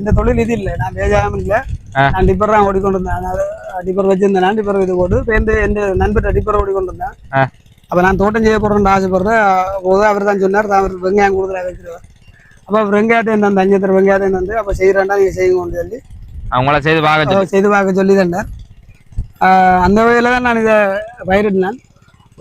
எந்த தொழில் இது இல்லை. நான் விவசாயம் இல்லை. நான் டிப்பர் தான் ஓடிக்கொண்டு இருந்தேன் அதாவது டிப்பர் வச்சிருந்தேன். நான் டிப்பர் இது போட்டு சேர்ந்து என் நண்பர்கிட்ட டிப்பர் ஓடிக்கொண்டு இருந்தேன் ஆ. அப்போ நான் தோட்டம் செய்ய போகிறேன்னு ஆசைப்படுறேன். போது அவர் தான் சொன்னார். தான் அவர் வெங்காயம் கொடுக்குறா வச்சிருவார் அப்போ வெங்காயத்தை இந்த அஞ்சத்தர் வெங்காயத்தை வந்து அப்போ செய்கிறேன்டா நீங்கள் செய்யுங்கன்னு சொல்லி. அவங்கள செய்து பார்க்க செய்து பார்க்க சொல்லி தந்தார். அந்த வகையில் தான் நான் இதை பயிரிட்டினேன்.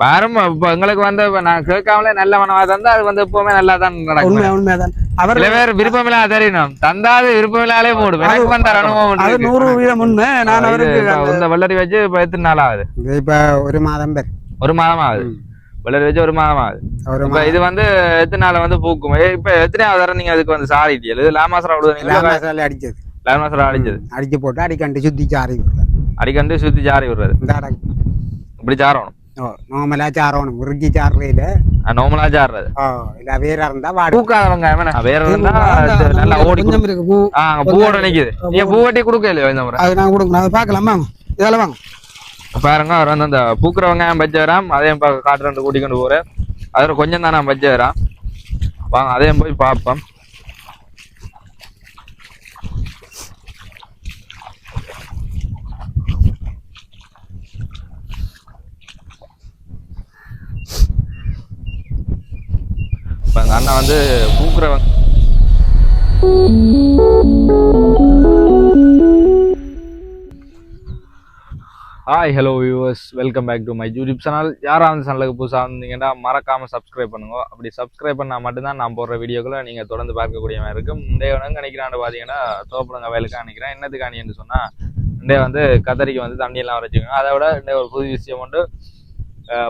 வரும் இப்போ எங்களுக்கு வந்து இப்ப நான் கேட்காமலே நல்ல மனமா தந்தா அது வந்து எப்பவுமே நல்லா தான் நடக்கும். உண்மை உண்மைதான். அவர் சில பேர் விருப்பமில்லா தெரியணும் தந்தாது விருப்பமில்லாலே போடும் எனக்கு வந்த அனுபவம். நூறு வீதம் உண்மை. நான் அவருக்கு இந்த வெள்ளரி வச்சு இப்ப எத்தனை நாள் ஆகுது இது இப்ப ஒரு மாதம் பேர் ஒரு மாதம் ஆகுது வெள்ளரி வச்சு ஒரு மாதம் ஆகுது இப்ப இது வந்து எத்தனை நாள் வந்து பூக்கும்? இப்ப எத்தனையாவது தடவை நீங்க அதுக்கு வந்து சாரிட்டியல் இது லாமாசரா அடிச்சது. லாமாசரா அடிச்சது. அடிச்சு போட்டு அடிக்கண்டு சுத்தி சாரி விடுறது. அடிக்கண்டு சுத்தி சாரி விடுறது. இப்படி சாரணும். நார்மலா சாரணும் முறுக்கி சாடுறையில நார்மலா சாடுறது இல்ல வேற இருந்தா வாடு பூக்காதவங்க என்ன? வேற இருந்தா நல்லா ஓடி கொஞ்சம் இருக்கு பூ ஆ பூவோட நிக்குது நீங்க பூ வெட்டி கொடுக்க இல்லையோ இந்த முறை அது நான் கொடுக்கணும் அதை பார்க்கலாமா இதெல்லாம் வாங்க பாருங்க அவர் வந்து அந்த பூக்கிற வெங்காயம் பச்சை வராம் அதையும் காட்டுறேன் கூட்டி கொண்டு போறேன் அதில் கொஞ்சம் தான் நான் பச்சை வரான் வாங்க அதையும் போய் பார்ப்போம் அந்த அண்ணா வந்து பூக்கிற hi hello viewers welcome back to my YouTube channel யாராவது அந்த சேனலுக்கு புதுசாக இருந்தீங்கன்னா மறக்காமல் சப்ஸ்கிரைப் பண்ணுங்க. அப்படி சப்ஸ்கிரைப் பண்ணால் மட்டும்தான் நான் போடுற வீடியோக்களை நீங்கள் தொடர்ந்து பார்க்கக்கூடிய மாதிரி இருக்கும். முந்தைய வந்து நினைக்கிறான்னு பார்த்தீங்கன்னா தோப்புலங்க வயலுக்கு நினைக்கிறேன். என்னத்துக்காக என்று சொன்னால் இன்றைய வந்து கத்தரிக்கு வந்து தண்ணியெல்லாம் வச்சுக்கோங்க அதை விட இன்றைய ஒரு புது விஷயம் வந்து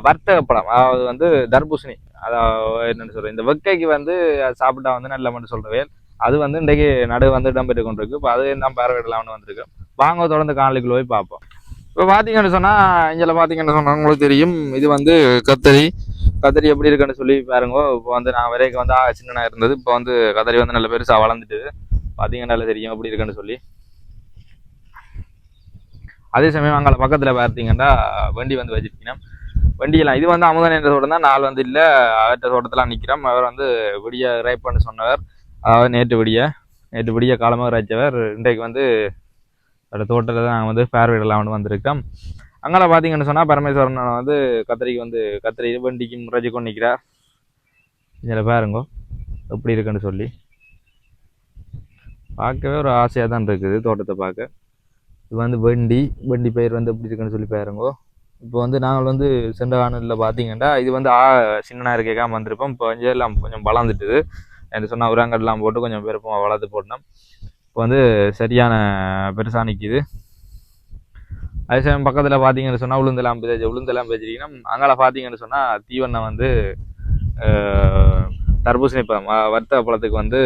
வர்த்தக படம் அதாவது வந்து தர்பூசணி. அதாவது என்னென்னு சொல்கிறேன் இந்த வெக்கைக்கு வந்து சாப்பிட்டா வந்து நல்ல மட்டும் சொல்கிறவேன் அது வந்து இன்றைக்கு நடு வந்து இடம்பெற்று கொண்டிருக்கு. இப்போ அது தான் பார்வையிடலாம்னு வந்திருக்கு. வாங்க தொடர்ந்து காணொலிக்குள்ள போய் பார்ப்போம். இப்போ பார்த்தீங்கன்னு சொன்னால் இதில் பார்த்தீங்கன்னு சொன்னால் உங்களுக்கு தெரியும். இது வந்து கத்தரி. கத்தரி எப்படி இருக்குன்னு சொல்லி பாருங்க. இப்போ வந்து நான் வரைக்கும் வந்து ஆ, சின்னனா இருந்தது. இப்போ வந்து கத்தரி வந்து நல்ல பெருசாக வளர்ந்துட்டு பார்த்தீங்கன்னா தெரியும் எப்படி இருக்குன்னு சொல்லி. அதே சமயம் அங்கே பக்கத்தில் பார்த்தீங்கன்னா வண்டி வந்து வச்சிருக்கீங்கன்னா வண்டியெல்லாம். இது வந்து அமுதன் என்ற தோட்டம் தான். நாள் வந்து இல்லை. அவர்கிட்ட தோட்டத்தில் நிற்கிறோம் அவர் வந்து விடிய ரைப் பண்ண சொன்னவர். அதாவது நேற்று விடிய நேற்று விடிய காலமாக ரைச்சவர் இன்றைக்கு வந்து அவரோட தோட்டத்தில் தான் நாங்கள் வந்து பார்வையிடலாம்னு வந்திருக்கோம். அங்கே பார்த்தீங்கன்னு சொன்னால் பரமேஸ்வரன் வந்து கத்திரிக்கு வந்து கத்திரி வண்டிக்கு முறைச்சி கொண்டு நிற்கிறார். இதில் பாருங்கோ எப்படி இருக்குன்னு சொல்லி. பார்க்கவே ஒரு ஆசையாக தான் இருக்குது தோட்டத்தை பார்க்க. இது வந்து வண்டி வண்டி பயிர் வந்து எப்படி இருக்குன்னு சொல்லி பாருங்கோ. இப்போ வந்து நாங்கள் வந்து சென்ற காணொலியில் பார்த்தீங்கன்னா இது வந்து ஆ சின்னனாக இருக்கேக்காம வந்திருப்போம். இப்போ கொஞ்சம் எல்லாம் கொஞ்சம் வளர்ந்துட்டுது. என்று சொன்னால் உரங்கள்லாம் போட்டு கொஞ்சம் பெருப்பமாக வளர்த்து போட்டோம் இப்போ வந்து சரியான பெருசாக நிற்கிது அதே சமயம் பக்கத்தில் பார்த்தீங்கன்னு சொன்னால் உளுந்தெல்லாம் பேச்சு உளுந்தெல்லாம் பேச்சிருக்கீங்கன்னா அங்கால பார்த்தீங்கன்னு சொன்னால் தீவனை வந்து தர்பூசணி பழம் வர்த்தக பழத்துக்கு வந்து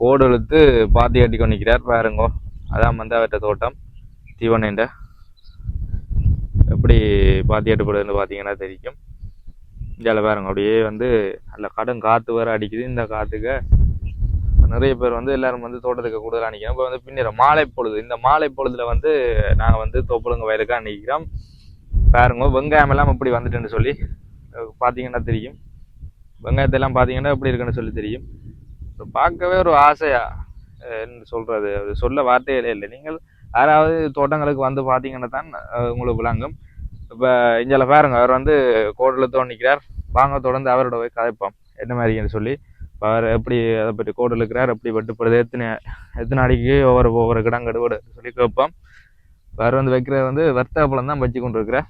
கோடு இழுத்து பாத்தி கட்டி கொண்டு நிற்கிறார் பாருங்கோ அதான் வந்து அவர்கிட்ட தோட்டம் தீவண்ணைண்ட எப்படி பாத்தி கட்டுப்படுதுன்னு பார்த்தீங்கன்னா தெரியும் இதில் பாருங்க அப்படியே வந்து நல்ல கடும் காற்று வேறு அடிக்குது. இந்த காற்றுக்கு நிறைய பேர் வந்து எல்லாரும் வந்து தோட்டத்துக்கு கூடுதலாக நிற்கிறோம் இப்போ வந்து பின்னிற மாலை பொழுது இந்த மாலை பொழுதுல வந்து நாங்கள் வந்து தோப்புலங்க வயலுக்காக நிற்கிறோம் பாருங்க வெங்காயம் எல்லாம் இப்படி வந்துட்டுன்னு சொல்லி பார்த்தீங்கன்னா தெரியும். வெங்காயத்தை எல்லாம் பார்த்தீங்கன்னா எப்படி இருக்குன்னு சொல்லி தெரியும். பார்க்கவே ஒரு ஆசையா என்ன சொல்றது. அது சொல்ல வார்த்தைகளே இல்லை. நீங்கள் யாராவது தோட்டங்களுக்கு வந்து பார்த்தீங்கன்னா தான் உங்களுக்கு விளங்கும். இப்போ இஞ்சால பாருங்க அவர் வந்து கோடில் தோண்டிக்கிறார் வாங்க தொடர்ந்து அவரோட போய் கதைப்போம். என்ன மாதிரின்னு சொல்லி. அவர் எப்படி அதை பற்றி கோடு இருக்கிறார் எப்படி வெட்டுப்படுது எத்தனை எத்தனை அடிக்கு ஒவ்வொரு ஒவ்வொரு கிடம் கடுவோடு சொல்லி கேட்போம். வேறு வந்து வைக்கிறது வந்து வர்த்தக பழம் தான் வச்சு கொண்டு இருக்கிறேன்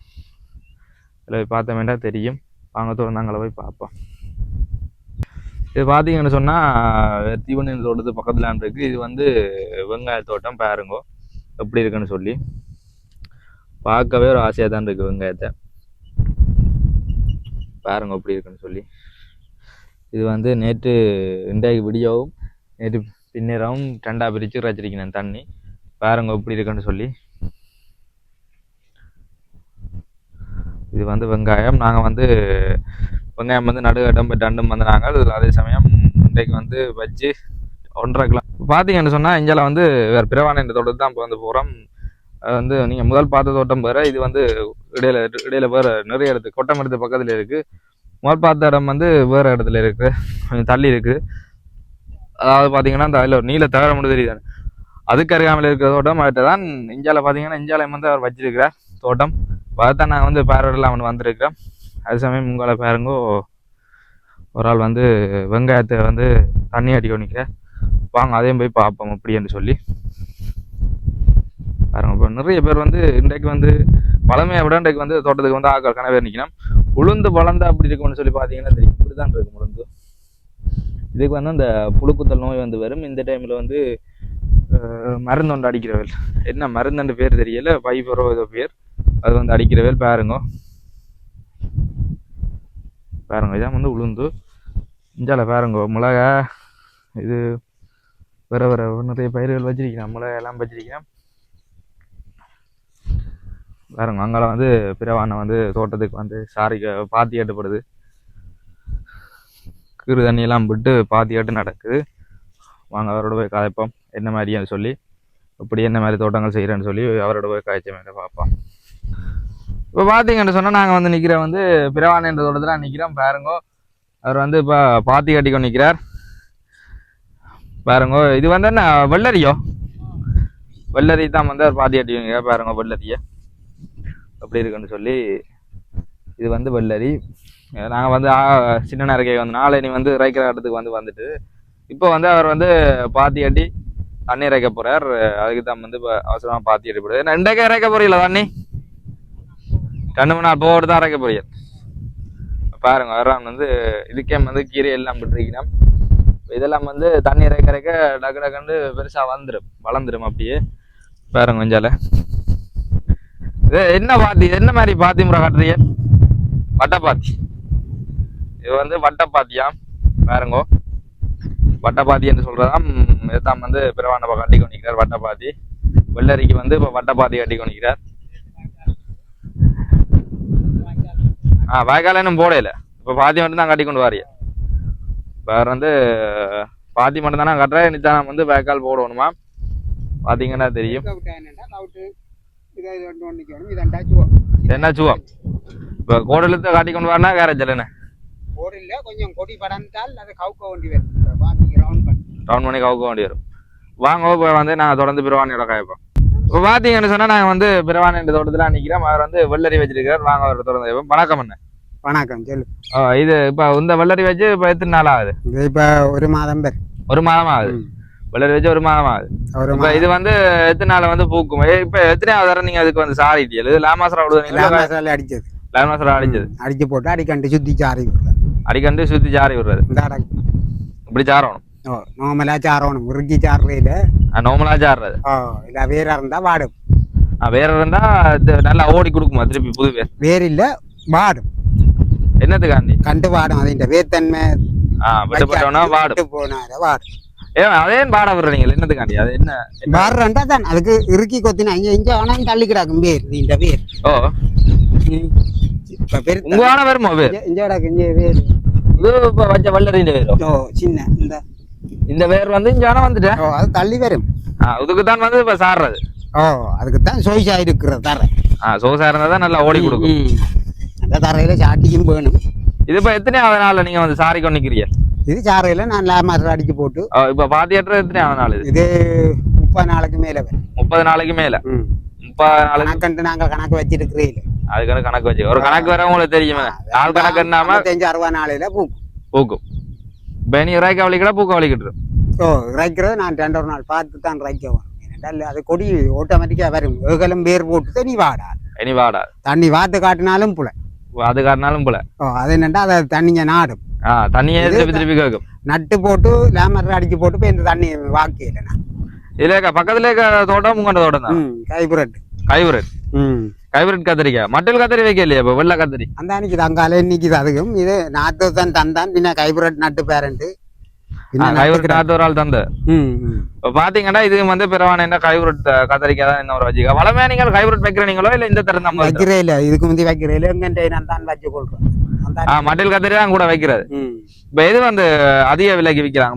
இதில் போய் பார்த்த வேண்டாம் தெரியும். வாங்க தொடர்ந்து அங்கே போய் பார்ப்போம். இது பார்த்தீங்கன்னு சொன்னால் தீவன தோட்டத்து பக்கத்தில் இருக்குது இது வந்து வெங்காய தோட்டம் பாருங்கோ. எப்படி இருக்குன்னு சொல்லி பார்க்கவே ஒரு ஆசையாக தான் இருக்குது வெங்காயத்தை பாருங்க எப்படி இருக்குன்னு சொல்லி. இது வந்து நேற்று இன்றைக்கு விடியவும் நேற்று பின்னேரவும் ரெண்டாக பிரித்து வச்சிருக்கேன் தண்ணி. பாருங்க எப்படி இருக்குன்னு சொல்லி. இது வந்து வெங்காயம். நாங்கள் வந்து வெங்காயம் வந்து நடு இடம் ரெண்டும் வந்து நாங்கள் அதே சமயம் இன்றைக்கு வந்து வச்சு ஒன்றரை கிலோ பார்த்தீங்கன்னு சொன்னால் இந்தியாவில் வந்து வேறு பிறவான என்ற தோட்டத்து தான் இப்போ வந்து போகிறோம் அது வந்து நீங்கள் முதல் பார்த்த தோட்டம் வேறு இது வந்து இடையில இடையில வேறு நிறைய இடத்து கொட்டமரத்து பக்கத்தில் இருக்குது முதல் பார்த்த இடம் வந்து வேறு இடத்துல இருக்குது கொஞ்சம் தள்ளி இருக்குது அதாவது பார்த்தீங்கன்னா இந்த அதில் ஒரு நீல தகர மட்டும் தெரியுது. அதுக்கு அருகாமல் இருக்கிற தோட்டம் அவர்கிட்ட தான் இந்தியாவில் பார்த்தீங்கன்னா இந்தியாவில் வந்து அவர் வச்சிருக்கிறார் தோட்டம். பார்த்தா நாங்கள் வந்து பார்வையிடலாம் அவன் வந்திருக்கிறோம் அது சமயம் உங்களை பாருங்கோ ஒரு ஆள் வந்து வெங்காயத்தை வந்து தண்ணி அடிக்க நிற்கிறேன் வாங்க அதையும் போய் பார்ப்போம் அப்படின்னு சொல்லி. பாருங்க இப்போ நிறைய பேர் வந்து இன்றைக்கு வந்து பழமையை விட இன்றைக்கு வந்து தோட்டத்துக்கு வந்து ஆக்கள் கனவே நிற்கணும். உளுந்து வளர்ந்தா அப்படி இருக்கும்னு சொல்லி பார்த்தீங்கன்னா தெரியும். இப்படி தான் இருக்கும் உளுந்து. இதுக்கு வந்து அந்த புழுக்குத்தல் நோய் வந்து வரும். இந்த டைமில் வந்து அஹ், மருந்து ஒன்று அடிக்கிறவள் என்ன மருந்துன்ற பேர் தெரியல. பைபரோ ஏதோ பேர். அது வந்து அடிக்கிறவள் பாருங்க. பாருங்க இதான் வந்து உளுந்து. இஞ்சால பாருங்க மிளகா இது வேற வர நிறைய பயிர்கள் வச்சிருக்கிறேன் மிளகா எல்லாம் வச்சிருக்கிறேன் பாருங்க அங்கெல்லாம் வந்து பிறவானை வந்து தோட்டத்துக்கு வந்து சாரிக்கு பாத்தி கட்டுப்படுது. கீறு தண்ணியெல்லாம் விட்டு பாத்தி ஏட்டு நடக்குது. வாங்க அவரோட போய் காய்ப்போம். என்ன மாதிரியான்னு சொல்லி இப்படி என்ன மாதிரி தோட்டங்கள் செய்கிறேன்னு சொல்லி அவரோட போய் காய்ச்ச மாதிரி பார்ப்போம். இப்போ பார்த்தீங்கன்னு சொன்னால் நாங்கள் வந்து நிற்கிற வந்து பிரவான் என்ற தோட்டத்தில் நிற்கிறோம் பாருங்கோ அவர் வந்து இப்போ பாத்தி கட்டிக்கொண்டு நிற்கிறார் பாருங்க இது வந்து என்ன வெள்ளரியோ? வெள்ளரி தான் வந்து அவர் பாத்தி கட்டி பாருங்க வெள்ளரியை. அப்படி இருக்குன்னு சொல்லி இது வந்து வெள்ளரி. நாங்கள் வந்து ஆ, சின்ன நரக்கை வந்து நாளை வந்து இறைக்கிற இடத்துக்கு வந்து வந்துட்டு இப்போ வந்து அவர் வந்து பாத்தி அடி தண்ணி இறைக்க போறார். அதுக்கு தான் வந்து இப்போ அவசரமாக பாத்தி அடி போடுறது என்ன இறைக்க போறீங்களா தண்ணி? ரெண்டு மணி நாள் போட்டு தான் இறைக்க போறீங்க. பாருங்க வர்றான் வந்து இதுக்கே வந்து கீரை எல்லாம் விட்டுருக்கீங்கன்னா இதெல்லாம் வந்து தண்ணி இறைக்க இறைக்க டக்கு டக்குன்னு பெருசாக வந்துடும் வளர்ந்துடும் அப்படியே. பாருங்க கொஞ்சால இது என்ன பாத்தி? என்ன மாதிரி பாத்தி முறை காட்டுறீங்க வட்டப்பாத்தி இது வந்து வட்டப்பாத்தியாம் பாருங்கோ. வட்டப்பாத்தி என்று சொல்றதாம் இதுதான் வந்து பிரவாண்டப்பா கட்டி கொண்டிருக்கிறார் வட்டப்பாத்தி வெள்ளரிக்கு வந்து இப்போ வட்டப்பாத்தி கட்டி கொண்டிருக்கிறார். ஆ வாய்க்கால் இன்னும் போடையில இப்போ பாத்தி மட்டும் தான் கட்டி கொண்டு வாரிய வேற வந்து பாத்தி மட்டும் தானே கட்டுறேன் நித்தானம் வந்து வாய்க்கால் போடணுமா? பார்த்தீங்கன்னா தெரியும். என்ன சுவம் இப்போ கோடலுக்கு காட்டி கொண்டு வரனா கேரஜல் என்ன? ஓடில்ல கொஞ்சம் கொடி படர்ந்தால் அது கவுக்க வேண்டி வரும். இப்போ பாத்தி ரவுண்ட் பண்ணி. ரவுண்ட் பண்ணி கவுக்க வேண்டி வரும். வாங்க இப்போ வந்து நாங்கள் தொடர்ந்து பிறவாணியோட காய்ப்போம். இப்போ பார்த்தீங்கன்னு சொன்னால் நாங்கள் வந்து பிறவாணி என்ற தோட்டத்தில் நிற்கிறோம் அவர் வந்து வெள்ளரி வச்சிருக்கார் வாங்க அவர் தொடர்ந்து. வணக்கம் என்ன வணக்கம் சொல்லு. இது இப்போ இந்த வெள்ளரி வச்சு இப்போ எத்தனை நாள் ஆகுது இது இப்போ ஒரு மாதம் பேர். ஒரு மாதம் ஆகுது. வெள்ளரி வச்சு ஒரு மாதம் ஆகுது இப்போ இது வந்து எத்தனை நாள் வந்து பூக்கும்? இப்போ எத்தனையாவது தடவை நீங்கள் அதுக்கு வந்து சாரிட்டியல் இது லாமாசரா விடுவீங்களா மாதம் அடிச்சது. லாமாசரா அடிச்சது? அடிச்சு போட்டு அடிக்கண்டு சுத்தி சாரி விடுறது. அடிக்கண்டு சுற்றி சாரி விடுறது. இப்படி சாரணும். ஓ நார்மலாக சாரணும். முறுக்கி சாறுறையில் நார்மலாக சாடுறது ஓ இல்லை வேற இருந்தால் வாடும். வேற இருந்தா இது நல்லா ஓடி கொடுக்குமா திருப்பி புது வேர்? வேர் இல்லை வாடும். என்னத்துக்காண்டி கண்டு வாடும் அதிൻ്റെ வேர்த்தன்மை. ஆ வெட்டப்பட்டவனா விட்டு போனார வாடும். ஏ அதே பாட விடுறீங்க என்னத்துக்காண்டி அது என்ன வாடுறா தான் அதுக்கு இறுக்கி கொத்தினா இங்கே இங்கே ஆனால் தள்ளி கிடக்கும் வேர் இந்த வேர். ஓ. உங்க ஆன வருமோ வேர் இங்கே கிடக்கு இங்கே வேர் இது இப்ப வச்ச வள்ளரிஇந்த வேரோ ஓ சின்ன இந்த. இந்த வேர் வந்து இங்க ஆனா வந்துட்டேன் ஓ அது தள்ளி வரும். ஆ இதுக்கு தான் வந்து இப்ப சாடுறது ஓ அதுக்கு தான் சோய்ஸா இருக்கிற தரை. ஆ சோசா இருந்தா தான் நல்லா ஓடி கொடுக்கும். ம். அந்த தரையில சாட்டியும் வேணும். இது இப்ப எத்தனையாவது நாள்ல நீங்க வந்து சாரி கொண்டு நிக்கிறீங்க இது சாரையில நான் லேமர் அடிச்சு போட்டு இப்ப பாத்தியற்ற எத்தனையாவது நாள் இது முப்பது நாளைக்கு மேல முப்பது நாளைக்கு மேல. முப்பது நாளைக்கு நாங்கள் கணக்கு வச்சிருக்கிறீங்க அதுக்கான கணக்கு வச்சு ஒரு கணக்கு வர உங்களுக்கு தெரியுமே நாள் கணக்கு என்னாம ஐம்பத்தஞ்சு அறுபது நாளையில பூக்கும் பூக்கும் இப்ப நீ இறாய்க்க வலிக்கடா பூக்க வலிக்கிட்டு ஓ இறைக்கிறது நான் ரெண்டு ஒரு நாள் பார்த்து தான் இறைக்குவேன் ஏனென்றால் அது கொடி ஆட்டோமேட்டிக்காக வரும் ஏகலம் வேர் போட்டு தண்ணி வாடாது இனி வாடா தண்ணி வாத்து காட்டினாலும் புல அது காட்டினாலும் போல. ஓ அது என்னண்டா அதை தண்ணிங்க நாடும் ஆ தண்ணியே திருப்பி திருப்பி கேட்கும் நட்டு போட்டு லேமர் அடிச்சு போட்டு போய் இந்த தண்ணி வாக்கியில நான் இதுல பக்கத்துல இருக்க தோட்டம் உங்களோட தோட்டம் தான். ம் கைபுரட்டு. கைவரட் ம். கைவரட் கத்திரிக்காய் மட்டல் கத்திரி வைக்க இல்லையா இப்போ? வெள்ளை கத்திரி. அந்த அன்னைக்கு தங்கால இன்னைக்கு அதுக்கும். இது நாத்து தான் தந்தான் பின்ன கைபுரட் நட்டு பேரண்ட். கைவரட் ஆள் தந்து. இப்போ பாத்தீங்கன்னா இது வந்து பிறவான என்ன கைவரட் கத்திரிக்காய் தான் என்ன ஒரு வச்சுக்க வளமே நீங்கள் கைவரட் வைக்கிறீங்களோ இல்ல இந்த தரம் தான்? வைக்கிறே இல்ல இதுக்கு முந்தி வைக்கிறே இல்ல. எங்க நான் தான் வச்சு கொள்றேன் மட்டல் கத்திரி தான் கூட வைக்கிறது. இப்போ எது வந்து அதிக விலைக்கு விற்கிறாங்க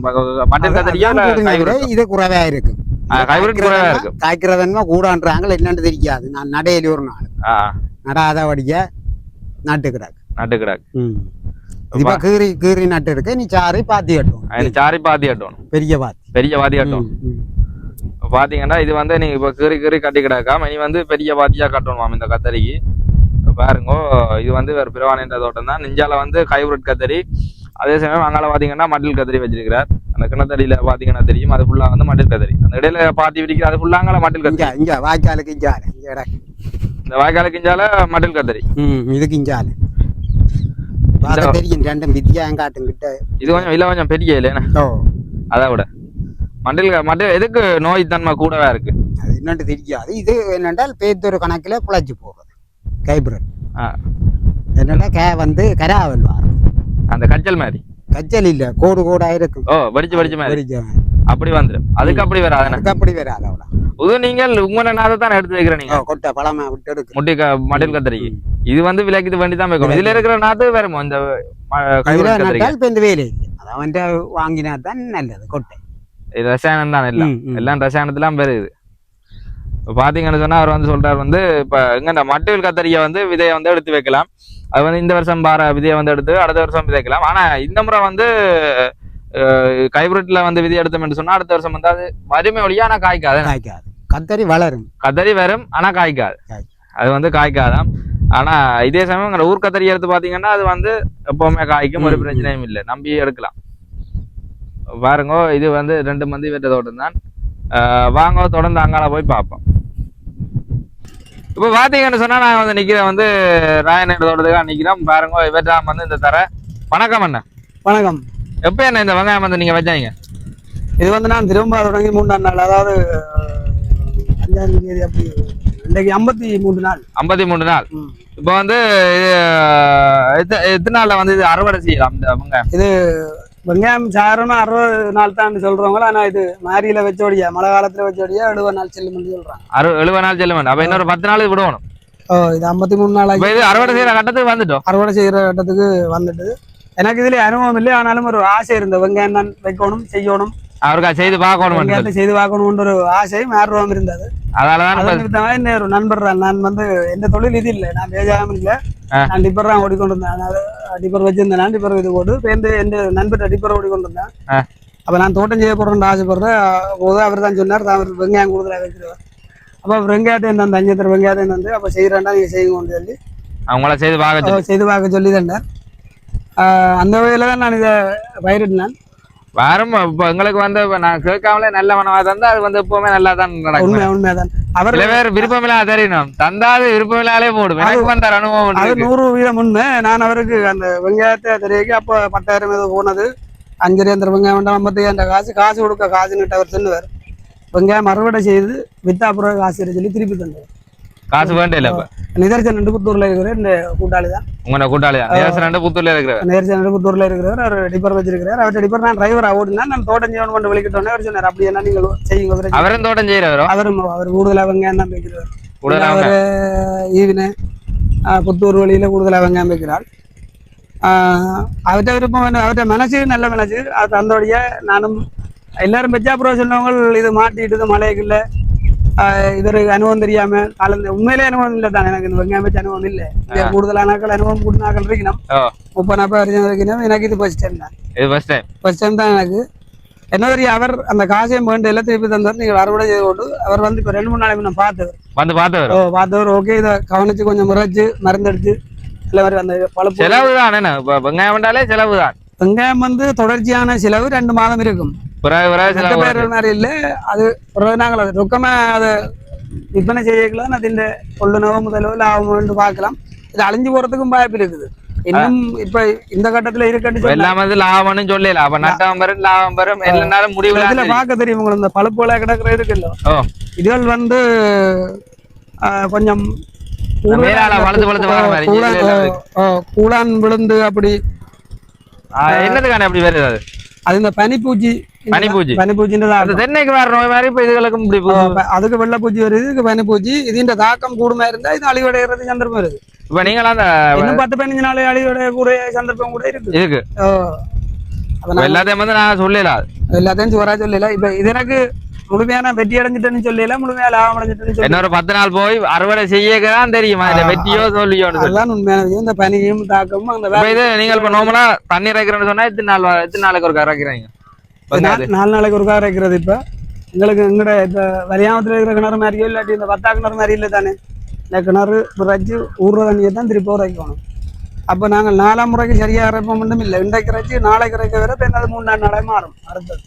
மட்டல் கத்திரியா கைவரட் இது குறைவா இருக்கு. ஆ, கைவிரட்டு குறைவா இருக்கு. காய்க்கிறதன்மா கூடான்றாங்க என்னன்னு தெரியாது. நான் நடையில ஒரு நாள். நடாத வடிக்க நட்டு கிடாக்கு இருக்கு நீ சாரி பாத்தி கட்டும் அது சாரி பாத்தி கட்டணும் பெரிய பாத்தி பெரிய பாத்தி கட்டணும் ம், ம். இப்ப பாத்தீங்கன்னா இது வந்து நீங்க இப்ப கீறி கீறி கட்டி கிடக்காம நீ வந்து பெரிய பாத்தியா கட்டணும் இந்த கத்தரிக்கு பாருங்க இது வந்து வேற பிரவானின்ற தோட்டம் தான் நெஞ்சால வந்து ஹைபிரிட் கத்தரி அதே சமயம் அங்கால பாத்தீங்கன்னா மட்டில் கத்தரி வச்சிருக்கிறார் அந்த கிணத்தடியில பாத்தீங்கன்னா தெரியும் அது ஃபுல்லா வந்து மட்டில் கத்தரி அந்த இடையில பாத்தி விரிக்கிற அது ஃபுல்லா அங்கால மட்டில் கத்தரி இங்க வாய்க்காலுக்கு இஞ்சால. இந்த வாய்க்கால கிஞ்சால மட்டில் கத்தரி ம் இதுக்கு பார்க்க தெரியும் ரெண்டும் வித்தியாசம் காட்டும் கிட்ட. இது கொஞ்சம் இல்ல கொஞ்சம் பெரிய இல்லையா ஓ. அதை விட. மண்டில் மண்டில் எதுக்கு நோய் தன்மை கூடவே இருக்கு? அது என்னட்டு தெரியாது. இது என்னென்றால் பேத்தொரு கணக்கில் பிழைச்சி போகிறது கைப்ரட் என்னடா கே வந்து கராவல் வாரம். அந்த கச்சல் மாதிரி? கச்சல் இல்ல கோடு கோடா இருக்கும். ஓ வடிச்சு வடிச்சு மாதிரி. அப்படி வந்துடும் அதுக்கு அப்படி வராதுண்ணே அதுக்கு அப்படி வராது அவ்வளோ இது நீங்கள் உங்களோட நாதை தான் எடுத்து வைக்கிற நீங்க. கொட்டை பழமா விட்டு எடுக்கு. முட்டி க மட்டில் கத்தரிக்கு இது வந்து விலைக்கு வேண்டி தான் வைக்கணும். இதுல இருக்கிற நாத்து வேறுமோ இந்த வேலை அது அவன்கிட்ட வாங்கினா தான் நல்லது கொட்டை. இது ரசாயனம் தான் எல்லாம். எல்லாம் ரசாயனத்திலாம் பெருகுது. இப்போ பார்த்தீங்கன்னு சொன்னா அவர் வந்து சொல்றாரு வந்து இப்போ எங்க மட்டில் கத்தரியை வந்து விதையை வந்து எடுத்து வைக்கலாம். அது வந்து இந்த வருஷம் பார விதையை வந்து எடுத்து அடுத்த வருஷம் விதைக்கலாம். ஆனா இந்த முறை வந்து கைபிரட்ல வந்து விதை எடுத்தோம்னு சொன்னா அடுத்த வருஷம் வந்து அது வறுமை ஒழியா ஆனா காய்க்காது. காய்க்காது. கத்தரி வளரும். கத்தரி வரும் ஆனா காய்க்காது. அது வந்து காய்க்காதாம். ஆனா இதே சமயம் ஊர் கத்தரி எடுத்து பாத்தீங்கன்னா அது வந்து எப்பவுமே காய்க்கும் ஒரு. பிரச்சனையும் இல்லை. நம்பி எடுக்கலாம். பாருங்க இது வந்து ரெண்டு மந்தி வெட்ட தோட்டம் தான். வாங்க தொடர்ந்து அங்கால போய் பார்ப்போம். இப்போ பாத்தீங்கன்னு சொன்னா நான் வந்து நிக்கிறேன் வந்து ராயநேடு தோட்டத்துக்காக நிக்கிறோம். பாருங்க இவற்றாம் வந்து இந்த தர. வணக்கம் அண்ணா. வணக்கம். எப்போ என்ன இந்த வெங்காயம் வந்து நீங்க வச்சாங்க? இது வந்து நான் திரும்ப தொடங்கி மூன்றாம் நாள் அதாவது அஞ்சாம் தேதி அப்படி இன்றைக்கு ஐம்பத்தி மூன்று நாள். ஐம்பத்தி மூணு நாள். இப்போ வந்து எத்தனை நாள்ல வந்து இது அறுவடை செய்யலாம் இந்த வெங்காயம் இது வெங்காயம் சாதாரணமா அறுபது நாள் தான் சொல்றவங்க ஆனா இது மாரியில வச்சோடியா மழை காலத்துல வச்சோடியா எழுபது நாள் செல்லுமென்று சொல்றாங்க. அறு எழுபது நாள் செல்ல வேண்டாம் அப்ப இன்னொரு பத்து நாள் விடணும். ஓ இது ஐம்பத்தி மூணு நாள் இது அறுவடை செய்யற கட்டத்துக்கு வந்துட்டோம். அறுவடை செய்யற கட்டத்துக்கு வந்துட்டு எனக்கு இதுல அனுபவம் இல்லை ஆனாலும் ஒரு ஆசை இருந்த வெங்காயம் தான் வைக்கணும் செய்யணும். அவருக்கா செய்து பார்க்கணும் செய்து பார்க்கணும்ன்ற ஒரு ஆசை ஆர்வம் இருந்தது அதனாலதான் ஒரு நண்பர். நான் வந்து எந்த தொழில் இது இல்லை. நான் விவசாயம் இல்லை. நான் டிப்பர் தான் ஓடிக்கொண்டிருந்தேன். டிப்பர் வச்சிருந்தேன். நான் டிப்பர் இது போட்டு பேருந்து எந்த நண்பர் டிப்பர் ஓடிக்கொண்டிருந்தேன். அப்ப நான் தோட்டம் செய்ய போறேன்னு ஆசைப்படுறேன். போது அவர் தான் சொன்னார். தான் அவர் வெங்காயம் கொடுக்குறா வைக்கிறவர் அப்ப அவர் வெங்காயத்தை இந்த அஞ்சத்தர் வெங்காயத்தை வந்து அப்ப செய்யறேன்டா நீங்க செய்யுங்கன்னு சொல்லி அவங்கள செய்து பார்க்க செய்து பார்க்க சொல்லி தந்தார் அந்த வகையில தான் நான் இதை பயிரிட்டினேன். வரும் இப்ப எங்களுக்கு வந்து நான் கேட்காமலே நல்ல மனமா தந்தா அது வந்து எப்பவுமே நல்லா தான் நடக்கும். உண்மை உண்மைதான். அவர் சில பேர் விருப்பமில்லா தெரியணும் தந்தாது விருப்பமில்லாலே போடும். எனக்கு வந்த அனுபவம் அது. நூறு வீதம் உண்மை. நான் அவருக்கு அந்த வெங்காயத்தை தெரியக்கு அப்போ பத்தாயிரம் ஏதோ போனது. அஞ்சரை அந்த வெங்காயம் வேண்டாம் ஐம்பத்தையாயிரம் காசு காசு கொடுக்க காசுன்னுட்டு அவர் சொன்னவர் வெங்காயம் அறுவடை செய்து வித்தா அப்புறம் காசு சொல்லி திருப்பி தந்தார் காசு வேண்டிய இப்ப நிதர்சன் ரெண்டு புத்தூர்ல இருக்கிற இந்த கூட்டாளி தான் உங்களோட கூட்டாளி தான் நேசன் ரெண்டு புத்தூர்ல இருக்கிற நிதர்சன் ரெண்டு புத்தூர்ல இருக்கிறவர் அவர் டிப்பர் வச்சிருக்கிறார். அவர் டிப்பர் நான் டிரைவரா ஓடினா நான் தோட்டம் செய்யணும் கொண்டு வெளிக்கிட்டோன்னே அவர் சொன்னார் அப்படி என்ன நீங்கள் செய்யுங்க பிரச்சனை இல்லை." அவரும் தோட்டம் செய்யறவரோ? அவரும் அவர் கூடுதலா வெங்காயம் வைக்கிறவர் அவர் ஈவின புத்தூர் வழியில கூடுதலாக வெங்காயம் வைக்கிறாள் அவர்கிட்ட விருப்பம் அவர்கிட்ட மனசு நல்ல மனசு. அது தந்தோடைய நானும் எல்லாரும் பெச்சா அப்புறம் சொன்னவங்க இது மாட்டிட்டு மழைக்குள்ள எனக்கு இந்த வெங்காயம் வச்ச அனுபவம் இல்லை. இங்க கூடுதலான நாட்கள் அனுபவம் கூட நாட்கள் இருக்கணும். ஓ முப்பது நாற்பது வருஷம் இருக்கணும். எனக்கு இது ஃபர்ஸ்ட் டைம் தான். ஃபர்ஸ்ட் டைம் தான் எனக்கு. என்ன தெரியும் அவர் அந்த காசையும் வேண்டு எல்லாம் திருப்பி தந்தார். நீங்கள் அறுவடை செய்து கொண்டு அவர் வந்து இப்போ ரெண்டு மூணு நாளைக்கு நான் பார்த்தவர். வந்து பார்த்தவர். ஓ பார்த்தவர். ஓகே இதை கவனிச்சு கொஞ்சம் முறைச்சு மருந்தடிச்சு இல்லை மாதிரி அந்த பழுப்பு செலவு தான் வெங்காயம் வேண்டாலே செலவு தான் வெங்காயம் வந்து தொடர்ச்சியான செலவு ரெண்டு மாதம் இருக்கும். ஒரு நாங்கள் அது ரொக்கமா அதை விற்பனை செய்யக்கலாம். அதில் கொள்ளுணவோ முதலோ லாபமோ பார்க்கலாம். இது அழிஞ்சு போறதுக்கும் வாய்ப்பு இருக்குது. இன்னும் இப்ப இந்த கட்டத்துல இப்ப எல்லாம் வந்து லாபம்னு சொல்லல அப்ப நட்டம் வரும் லாபம் வரும். எல்லாரும் முடிவு இதுல பார்க்க தெரியும் உங்களுக்கு. இந்த பழுப்புல கிடக்குற இருக்குல்ல. இதுகள் வந்து கொஞ்சம் கூழான், விழுந்து அப்படி என்னதுக்கான அப்படி அது இந்த பனிப்பூச்சி பனிப்பூச்சி. பனிப்பூச்சின்றது அந்த தென்னைக்கு வர நோய் மாதிரி இப்ப இதுகளுக்கும் இப்படி. அதுக்கு வெள்ளைப்பூச்சி வருது இதுக்கு பனிப்பூச்சி இதுன்ற தாக்கம் கூடுமா இருந்தா இது அழிவடைகிறது சந்தர்ப்பம் இருக்கு இப்ப நீங்களாம் அந்த இன்னும் பத்து பதினஞ்சு நாள் அழிவடைய கூட சந்தர்ப்பம் கூட இருக்கு அதனால எல்லாத்தையும் வந்து நான் சொல்லல. எல்லாத்தையும் சுவரா சொல்லல இப்ப இது எனக்கு முழுமையான வெற்றி அடைஞ்சிட்டேன்னு சொல்லல முழுமையா லாபம் அடைஞ்சிட்டேன்னு சொல்லி இன்னொரு பத்து நாள் போய் அறுவடை செய்யதான் தெரியும் அதுல வெற்றியோ சொல்லி அதுதான் உண்மையான. இந்த பனியும் தாக்கமும் அந்த இது நீங்கள் இப்ப நோமலா தண்ணி இறக்குறேன்னு சொன்னா எத்தனை நாள் எத்தனை நாளைக்கு ஒரு இறக்குறீங்க நாலு நாளைக்கு ஒரு கார் வைக்கிறது இப்ப. எங்களுக்கு எங்கட இப்ப வரியாமத்துல இருக்கிற கிணறு மாதிரியோ இல்லாட்டி இந்த பத்தா கிணறு மாதிரி இல்லை தானே. இந்த கிணறு விரைச்சு ஊர்ற தண்ணியை தான் திருப்பி உரைக்கணும் அப்ப நாங்கள் நாலாம் முறைக்கு சரியா இறைப்போம் மட்டும் இல்லை இன்றைக்கு இறைச்சி நாளைக்கு இறைக்க வேற இப்ப என்னது மூணு நாலு நாளே மாறும் அடுத்தது.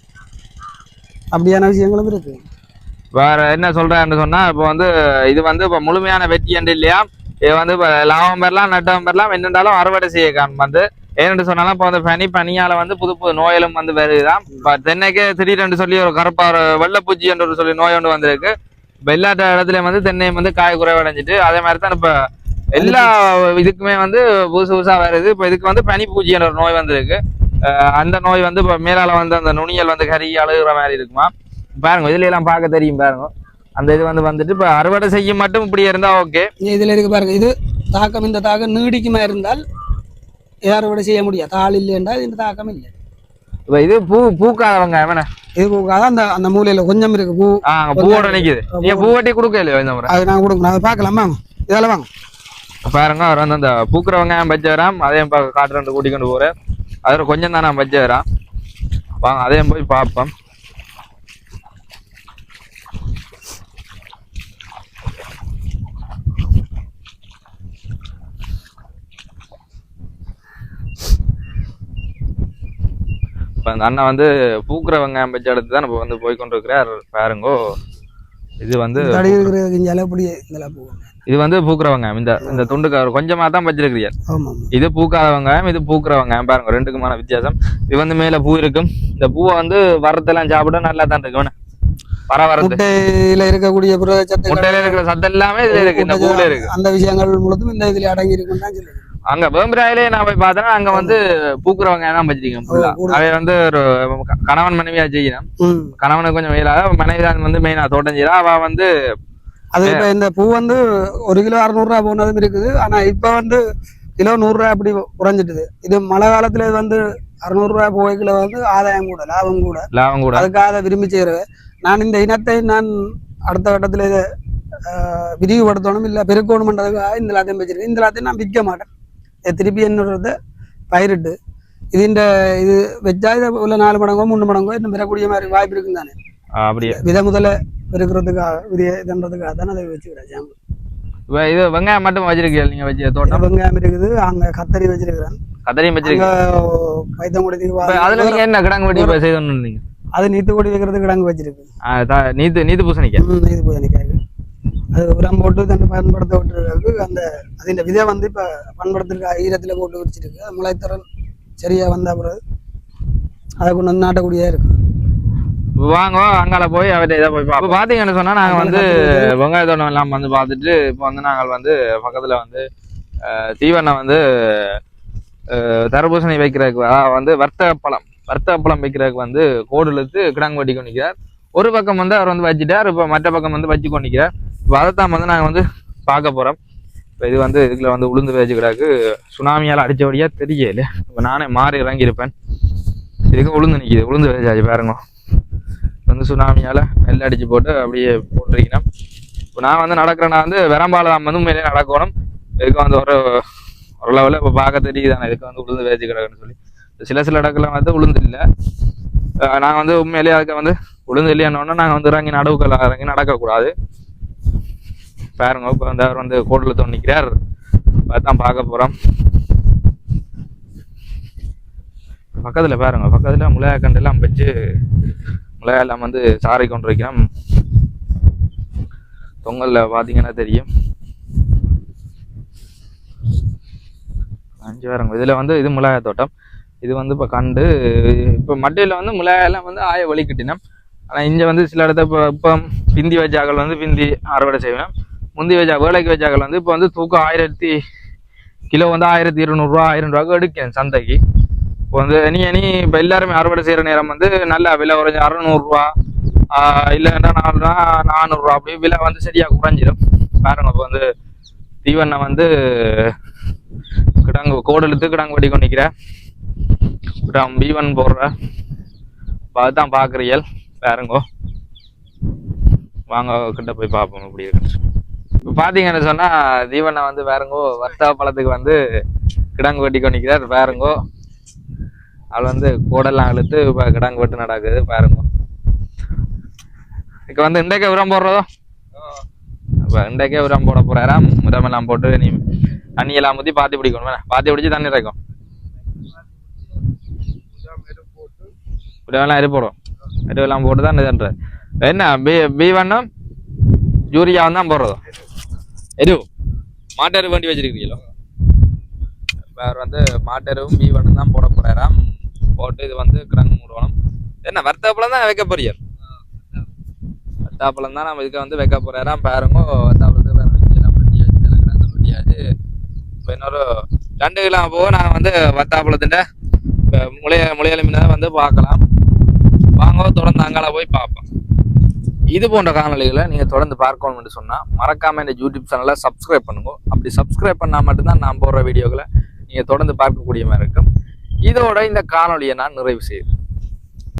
அப்படியான விஷயங்களும் இருக்கு. வேற என்ன சொல்றேன்னு சொன்னா இப்போ வந்து இது வந்து இப்ப முழுமையான வெற்றி என்று இல்லையா? இது வந்து இப்ப லாபம் பெறலாம் நட்டம் பெறலாம் என்னென்றாலும் அறுவடை செய்ய காணும் வந்து ஏன்னு சொன்னாலும் இப்போ வந்து பனி பனியால வந்து புது புது நோயலும் வந்து வருதுதான். இப்போ தென்னைக்கே திடீரென்று சொல்லி ஒரு கருப்பா ஒரு வெள்ளைப்பூச்சி என்று ஒரு சொல்லி நோய் ஒன்று வந்திருக்கு. இப்போ எல்லா இடத்துலயும் வந்து தென்னை வந்து காய் குறைவடைஞ்சிட்டு அதே மாதிரி தான் இப்போ எல்லா இதுக்குமே வந்து புதுசு புதுசா வருது. இப்போ இதுக்கு வந்து பனி பூச்சி என்ற ஒரு நோய் வந்திருக்கு. அந்த நோய் வந்து இப்போ மேலால வந்து அந்த நுனியல் வந்து கறி அழுகிற மாதிரி இருக்குமா? பாருங்க இதுல எல்லாம் பார்க்க தெரியும் பாருங்க. அந்த இது வந்து வந்துட்டு இப்போ அறுவடை செய்ய மட்டும் இப்படி இருந்தா ஓகே இதுல இருக்கு பாருங்க இது தாக்கம் இந்த தாக்கம் நீடிக்குமா இருந்தால் யாரும் விட செய்ய முடியாது. தாள் இல்லை என்றால் இந்த தாக்கம் இல்லை. இப்ப இது பூ பூக்காதவங்க அவன இது போகாத அந்த அந்த மூலையில கொஞ்சம் இருக்கு பூ. ஆஹ் பூவோட நிக்குது. நீங்க பூ வெட்டி கொடுக்க இல்லையோ இந்த முறை? அது நான் கொடுக்கணும். அதை பார்க்கலாமா. இதெல்லாம் வாங்க. பாருங்க அவர் வந்து அந்த பூக்குறவங்க பச்சை வராம் அதையும் காட்டுறேன் கூட்டி கொண்டு போறேன் அதில் கொஞ்சம் தான் வரான் வாங்க அதையும் போய் பார்ப்போம். இப்போ அந்த அண்ணன் வந்து பூக்குற வெங்காயம் பச்சை எடுத்து தான் இப்போ வந்து போய் கொண்டிருக்கிறார் பாருங்கோ. இது வந்து இது வந்து பூக்குற வெங்காயம் இந்த இந்த துண்டுக்கு கொஞ்சமா தான் பச்சிருக்கிறீர் இது பூக்காத வெங்காயம் இது பூக்குற வெங்காயம் பாருங்க ரெண்டுக்குமான வித்தியாசம். இது வந்து மேல பூ இருக்கும். இந்த பூவை வந்து வரத்தெல்லாம் சாப்பிட நல்லா தான் இருக்கும். என்ன? வர வரது முட்டையில இருக்கக்கூடிய புரதச்சத்துக்கள் முட்டையில இருக்கிற சத்து எல்லாமே இதுல இருக்கு. இந்த பூல இருக்கு. அந்த விஷயங்கள் முழுதும் இந்த இதுல அடங்கி இருக்குன்னு தான் சொல்லுவேன் அங்க வேம்பராயிலே நான் போய் பார்த்தேன்னா அங்க வந்து பூக்குற வெங்காயம் தான் கூட. அவை வந்து ஒரு கணவன் மனைவியா செய்யணும் கணவனுக்கு கொஞ்சம் வெயிலாக மனைவி தான் வந்து மெயினா தோட்டம் செய்யறா அவ வந்து அது இப்ப இந்த பூ வந்து ஒரு கிலோ அறுநூறுவா போனதும் இருக்குது. ஆனா இப்ப வந்து கிலோ நூறுரூவா அப்படி குறைஞ்சிட்டுது. இது மழை காலத்துல இது வந்து அறுநூறுவா போய்க்குள்ள வந்து ஆதாயம் கூட லாபம் கூட. லாபம் கூட. அதுக்காக அதை விரும்பி செய்யறது. நான் இந்த இனத்தை நான் அடுத்த கட்டத்தில் இதை விரிவுபடுத்தணும் இல்லை பெருக்கணும்ன்றதுக்காக இந்த எல்லாத்தையும் வச்சிருக்கேன். இந்த எல்லாத்தையும் நான் விற்க மாட்டேன். திருப்பி என்னோட பயிரிட்டு. இது இந்த இது வச்சா இதை உள்ள நாலு மடங்கோ மூணு மடங்கோ இன்னும் பெறக்கூடிய மாதிரி வாய்ப்பு இருக்குன்னு தானே ஆஹ் அப்படியே? வித முதல்ல பெருக்கிறதுக்காக விதைய இதுன்றதுக்காக தானே அதை வச்சுக்கிறேன் ஜாம்பு இது வெங்காயம் மட்டும் வச்சிருக்கீங்க நீங்க வச்ச தோட்டம்? வெங்காயம் இருக்குது அங்க கத்தரி வச்சிருக்கிறேன். கதரையும் அங்க வச்சிருக்கீங்க பைத்தங்குடி அதுல நீங்க என்ன கிடங்கு வெட்டி இருந்தீங்க அது நீத்து கொடி வைக்கிறதுக்கு கிடங்கு வச்சிருக்கு. நீத்து நீத்து பூசணிக்க ம், இது போய் நிற்காது அது உரம் போட்டு தன்னை பயன்படுத்த விட்டுருக்கு அந்த அதின் விதை வந்து இப்போ பயன்படுத்திருக்க ஈரத்தில் போட்டு வச்சிருக்கு முளைத்திறன் சரியா வந்த பிறகு அதை கொண்டு வந்து நாட்டக்கூடியதா இருக்கு. வாங்க அங்கால போய் அவர்கிட்ட இதை போய் பார்ப்போம். பாத்தீங்கன்னு சொன்னா நாங்க வந்து வெங்காய தோட்டம் எல்லாம் வந்து பார்த்துட்டு இப்போ வந்து நாங்கள் வந்து பக்கத்துல வந்து அஹ், தீவனம் வந்து தர்பூசணி வைக்கிறதுக்கு அதாவது வந்து வர்த்தக பழம் வர்த்தக பழம் வைக்கிறதுக்கு வந்து கோடு இழுத்து கிடாங்கு வெட்டி கொண்டிருக்கிறார். ஒரு பக்கம் வந்து அவர் வந்து வச்சுட்டார் இப்போ மற்ற பக்கம் வந்து வச்சு கொண்டிருக்கிறார். இப்போ வந்து நாங்கள் வந்து பார்க்க போகிறோம் இப்போ இது வந்து இதுக்குள்ள வந்து உளுந்து வச்சு கிடாக்கு. சுனாமியால் அடித்தபடியாக தெரியல. இப்போ நானே மாறி இறங்கி இருப்பேன். இதுக்கு உளுந்து நிற்கிது உளுந்து பேஜாச்சு பாருங்க. வந்து சுனாமியால் நெல் அடித்து போட்டு அப்படியே போட்டிருக்கணும் இப்போ நான் வந்து நடக்கிறேன்னா வந்து வெறம்பால தான் வந்து உண்மையிலே நடக்கணும். இதுக்கு வந்து ஒரு ஒரு லெவலில் இப்போ பார்க்க தெரியுதானே இதுக்கு வந்து உளுந்து வேச்சு கிடக்குன்னு சொல்லி. சில சில இடத்துல வந்து உளுந்து இல்லை. நாங்கள் வந்து உண்மையிலேயே அதுக்கு வந்து உளுந்து இல்லையானோன்னா நாங்கள் வந்து இறங்கி நடவுக்கள் இறங்கி நடக்கக்கூடாது பாருங்க இப்போ வந்து அவர் வந்து கோட்டில் தோணிக்கிறார் அதான் பார்க்க போகிறோம் பக்கத்தில் பாருங்க பக்கத்தில் முளையா கண்டெல்லாம் வச்சு மிளகாயெல்லாம் வந்து சாறை கொண்டிருக்கிறோம் பொங்கலில் பார்த்தீங்கன்னா தெரியும். அஞ்சு வரங்க இதில் வந்து இது மிளகாய் தோட்டம். இது வந்து இப்போ கண்டு இப்போ மட்டையில் வந்து மிளகாயெல்லாம் வந்து ஆய வலிக்கிட்டினோம். ஆனால் இங்கே வந்து சில இடத்த இப்போ இப்போ பிந்தி வச்சாக்கள் வந்து பிந்தி அறுவடை செய்வேன் முந்தி வச்சா வேலைக்கு வச்சாக்கள் வந்து இப்போ வந்து தூக்கம் ஆயிரத்தி கிலோ வந்து ஆயிரத்தி இருநூறுவா ஆயிரம் ரூபாய்க்கு எடுக்கேன் சந்தைக்கு. இப்போ வந்து நீ நீ இப்போ எல்லாருமே அறுவடை செய்கிற நேரம் வந்து நல்ல விலை குறைஞ்சி அறநூறுரூவா இல்லைன்னா நாலுனா நானூறுரூவா அப்படி விலை வந்து சரியாக குறைஞ்சிடும் பாருங்க இப்போ வந்து தீவண்ணை வந்து கிடங்கு கோடு இழுத்து கிடங்கு வடி கொண்டிக்கிறேன் அப்புறம் பீவன் போடுற. அதுதான் பார்க்குறியல் பாருங்கோ. வாங்க கிட்ட போய் பார்ப்போம் எப்படி இருக்கு இப்போ பார்த்தீங்கன்னு சொன்னால் தீவனை வந்து வேறங்கோ வர்த்தக பழத்துக்கு வந்து கிடங்கு வெட்டி கொண்டிக்கிறார் வேறங்கோ. அவள் வந்து கூடெல்லாம் இழுத்து இப்போ கிடங்கு வெட்டு நடக்குது பாருங்க இப்போ வந்து இன்றைக்கே உரம் போடுறதோ? இப்போ இன்றைக்கே உரம் போட போகிறாராம் உரமெல்லாம் போட்டு நீ தண்ணியெல்லாம் ஊற்றி பாத்தி பிடிக்கணும். வேணா பாத்தி பிடிச்சி தண்ணி இறைக்கும். உரமெல்லாம் எரி போடும். எருவெல்லாம் போட்டு தான் இதுன்ற என்ன பி பி வண்ணம்? யூரியாவும் தான் போடுறதோ? எதுவும் மாட்டரு வண்டி வச்சிருக்கீங்களோ? வேறு வந்து மாட்டரும் பி ஒன்னு தான் போட போறாராம். போட்டு இது வந்து கிடங்கு மூடணும் என்ன வர்த்தாப்பழம் தான் வைக்க போறியார் வர்த்தாப்பழம் தான் நம்ம இதுக்கு வந்து வைக்க போறாராம். பாருங்க வத்தாப்பழத்துக்கு வேறு வச்சுலாம் பண்ணி இதில் கிடந்த முடியாது இப்போ இன்னொரு ரெண்டு கிலோ போக நான் வந்து வத்தாப்பழத்தின் முளைய முளையலுமினை வந்து பார்க்கலாம். வாங்க தொடர்ந்து அங்கால போய் பார்ப்போம். இது போன்ற காணொளிகளை நீங்கள் தொடர்ந்து பார்க்கணும்னு சொன்னால் மறக்காமல் இந்த யூடியூப் சேனலை சப்ஸ்கிரைப் பண்ணுங்க. அப்படி சப்ஸ்கிரைப் பண்ணால் மட்டும்தான் நான் போடுற வீடியோக்களை நீங்கள் தொடர்ந்து பார்க்கக்கூடிய மாதிரி இருக்கும். இதோட இந்த காணொளியை நான் நிறைவு செய்கிறேன்.